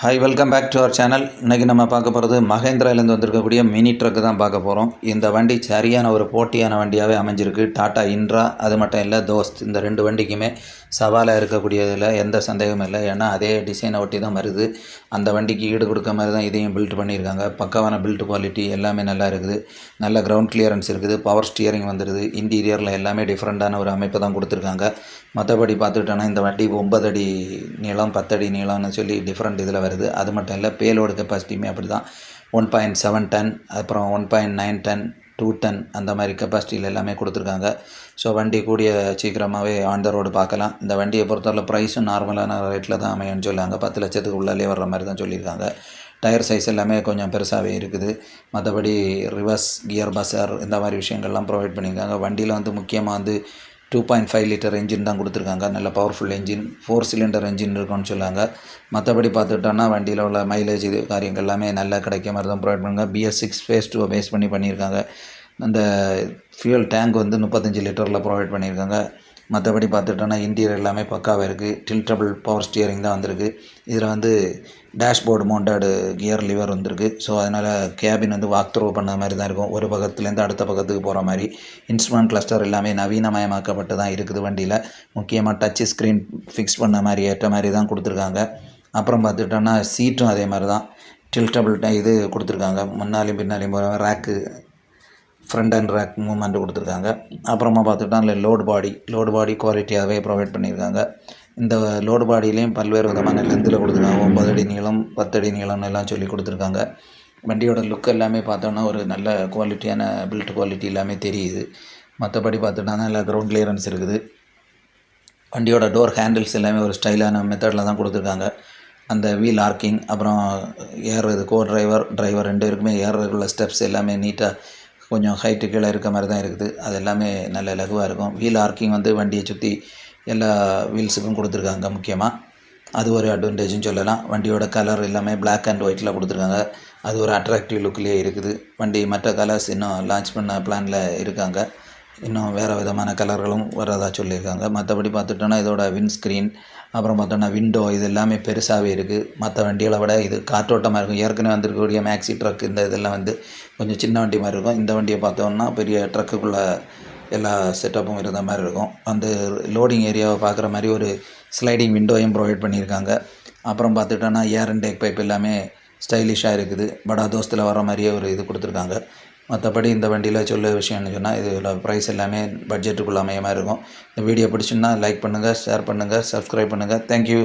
Hi welcome back to our channel இன்றைக்கி நம்ம பார்க்க போகிறது மகேந்திராலேருந்து வந்திருக்கக்கூடிய மினி ட்ரக்கு தான் பார்க்க போகிறோம் இந்த வண்டி சரியான ஒரு போட்டியான வண்டியாகவே அமைஞ்சிருக்கு. டாட்டா இன்ட்ரா அது மட்டும் இல்லை தோஸ்த் இந்த ரெண்டு வண்டிக்குமே சவாலாக இருக்கக்கூடியதில் எந்த சந்தேகமும் இல்லை. ஏன்னா அதே டிசைனை ஒட்டி தான் வருது. அந்த வண்டிக்கு ஈடு கொடுக்க மாதிரி தான் இதையும் பில்ட் பண்ணியிருக்காங்க. பக்காவான பில்ட் குவாலிட்டி எல்லாமே நல்லா இருக்குது. நல்ல கிரவுண்ட் கிளியரன்ஸ் இருக்குது. பவர் ஸ்டியரிங் வந்துடுது இன்டீரியரில் எல்லாமே டிஃப்ரெண்ட்டான ஒரு அமைப்பு தான் கொடுத்துருக்காங்க. மற்றபடி பார்த்துக்கிட்டோன்னா இந்த வண்டி ஒன்பது அடி நீளம் பத்தடி நீளம்னு சொல்லி டிஃப்ரெண்ட் இதில் வருது. அது மட்டும் இல்லை பேலோடு கெப்பாசிட்டியுமே அப்படி தான் ஒன் பாயிண்ட் செவன் டன் அப்புறம் one point nine ton two ton அந்த மாதிரி கெப்பாசிட்டியில் எல்லாமே கொடுத்துருக்காங்க. ஸோ வண்டி கூடிய சீக்கிரமாகவே ஆன் த ரோடு பார்க்கலாம். இந்த வண்டியை பொறுத்தவரை ப்ரைஸும் நார்மலான ரேட்டில் தான் அமையும்னு சொல்லுவாங்க பத்து லட்சத்துக்கு உள்ளாலே வர்ற மாதிரி தான் சொல்லியிருக்காங்க. டயர் சைஸ் எல்லாமே கொஞ்சம் பெருசாகவே இருக்குது. மற்றபடி ரிவர்ஸ் கியர் பஸ்ஸர் இந்த மாதிரி விஷயங்கள்லாம் ப்ரொவைட் பண்ணியிருக்காங்க. வண்டியில் வந்து முக்கியமாக வந்து two point five litre engine தான் கொடுத்துருக்காங்க. நல்ல powerful engine four cylinder engine இருக்கும்னு சொல்லுவாங்க மற்றபடி பார்த்துட்டோன்னா வண்டியில் உள்ள மைலேஜ் இது காரியங்கள் எல்லாமே நல்லா கிடைக்க மாதிரி தான் ப்ரொவைட் பண்ணுறாங்க பிஎஸ் சிக்ஸ் ஃபேஸ் டூவை பேஸ் பண்ணி பண்ணியிருக்காங்க. அந்த ஃபியூல் டேங்க் வந்து முப்பத்தஞ்சு லிட்டரில் ப்ரொவைட் பண்ணியிருக்காங்க. மற்றபடி பார்த்துட்டோன்னா இன்டீரியர் எல்லாமே பக்காவாக இருக்குது டில்ட்ரபிள் பவர் ஸ்டியரிங் தான் வந்திருக்கு. இதில் வந்து டேஷ்போர்டு மவுண்டடு கியர் லிவர் வந்திருக்கு. ஸோ அதனால் கேபின் வந்து வாக் த்ரூ பண்ண மாதிரி தான் இருக்கும். ஒரு பக்கத்துலேருந்து அடுத்த பக்கத்துக்கு போகிற மாதிரி. இன்ஸ்ட்ருமெண்ட் கிளஸ்டர் எல்லாமே நவீனமயமாக்கப்பட்டு தான் இருக்குது வண்டியில். முக்கியமாக டச் ஸ்க்ரீன் ஃபிக்ஸ் பண்ண மாதிரி ஏற்ற மாதிரி தான் கொடுத்துருக்காங்க. அப்புறம் பார்த்துட்டோன்னா சீட்டும் அதே மாதிரி தான். டில்டபிள் இது கொடுத்துருக்காங்க. முன்னாலையும் பின்னாலையும் போகிற ரேக்கு ஃப்ரண்ட் அண்ட் ரேக் மூமெண்ட் கொடுத்துருக்காங்க. அப்புறமா பார்த்துட்டா இல்லை லோடு பாடி லோடு பாடி குவாலிட்டியாகவே ப்ரொவைட் பண்ணியிருக்காங்க. இந்த லோடு பாடியிலையும் பல்வேறு விதமான லெந்தில் கொடுத்துருக்காங்க. ஒம்பது அடி நீளம் பத்தடி நீளம்னு எல்லாம் சொல்லி கொடுத்துருக்காங்க. வண்டியோட லுக் எல்லாமே பார்த்தோன்னா ஒரு நல்ல குவாலிட்டியான பில்ட் குவாலிட்டி எல்லாமே தெரியுது. மற்றபடி பார்த்துட்டா நல்ல கிரவுண்ட் கிளியரன்ஸ் இருக்குது. வண்டியோட டோர் ஹேண்டில்ஸ் எல்லாமே ஒரு ஸ்டைலான மெத்தடில் தான் கொடுத்துருக்காங்க. அந்த வீல் ஆர்க்கிங் அப்புறம் ஏறுறது கோ டிரைவர் டிரைவர் ரெண்டு பேருக்குமே ஏறுறதுக்குள்ள ஸ்டெப்ஸ் எல்லாமே நீட்டாக கொஞ்சம் ஹைட்டு கீழே இருக்க மாதிரி தான் இருக்குது. அது எல்லாமே நல்ல லகுவாக இருக்கும். வீல் ஆர்க்கிங் வந்து வண்டியை சுற்றி எல்லா வீல்ஸுக்கும் கொடுத்துருக்காங்க முக்கியமாக அது ஒரு அட்வான்டேஜ்னு சொல்லலாம். வண்டியோட கலர் எல்லாமே பிளாக் அண்ட் ஒயிட்டில் கொடுத்துருக்காங்க. அது ஒரு அட்ராக்டிவ் லுக்லேயே இருக்குது. வண்டி மற்ற கலர்ஸ் இன்னும் லான்ச் பண்ண பிளானில் இருக்காங்க. இன்னும் வேறு விதமான கலர்களும் வரதா சொல்லியிருக்காங்க. மற்றபடி பார்த்துட்டோன்னா இதோட விண்ட்ஸ்க்ரீன் அப்புறம் பார்த்தோன்னா விண்டோ இது எல்லாமே பெருசாகவே இருக்குது மற்ற வண்டிகளை விட இது காற்றோட்டமாக இருக்கும். ஏற்கனவே வந்திருக்கக்கூடிய மேக்ஸி ட்ரக் இந்த இதெல்லாம் வந்து கொஞ்சம் சின்ன வண்டி மாதிரி இருக்கும். இந்த வண்டியை பார்த்தோம்னா பெரிய ட்ரக்குக்குள்ளே எல்லா செட்டப்பும் இருந்த மாதிரி இருக்கும். அந்த லோடிங் ஏரியாவை பார்க்குற மாதிரி ஒரு ஸ்லைடிங் விண்டோயும் ப்ரொவைட் பண்ணியிருக்காங்க. அப்புறம் பார்த்துட்டோன்னா ஏர் அண்ட் டேக் பைப் எல்லாமே ஸ்டைலிஷாக இருக்குது. படா தோஸ்தில் வர மாதிரியே ஒரு இது கொடுத்துருக்காங்க. மற்றபடி இந்த வண்டியில் சொல்ல விஷயம்னு சொன்னால் இதில் ப்ரைஸ் எல்லாமே பட்ஜெட்டுக்குள்ள அமைய மாதிரி இருக்கும். இந்த வீடியோ பிடிச்சுன்னா லைக் பண்ணுங்கள் ஷேர் பண்ணுங்கள் சப்ஸ்கிரைப் பண்ணுங்கள் தேங்க்யூ